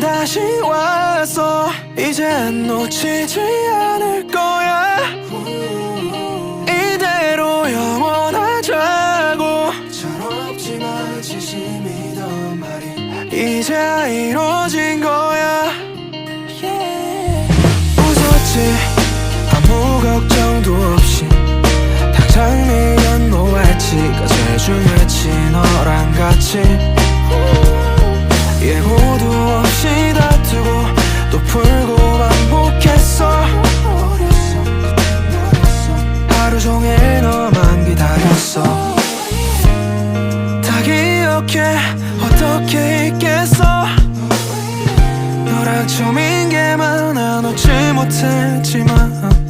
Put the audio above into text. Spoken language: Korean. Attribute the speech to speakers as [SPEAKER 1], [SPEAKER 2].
[SPEAKER 1] 다시 왔어 이제 놓치지 않을 거야. 이대로 영원하자고. 철없지만 진심이던 말이 이제 이루어진 거야. 웃었지? 아무 걱정도 없이 당장 미련 놓았지가 제일 중요했지 너랑 같이 예고도 없이 다투고 또 풀고 반복했어. 하루 종일 너만 기다렸어. 다 기억해. 어떻게 있겠어? 너랑 처음인 게 많아 놓지 못했지만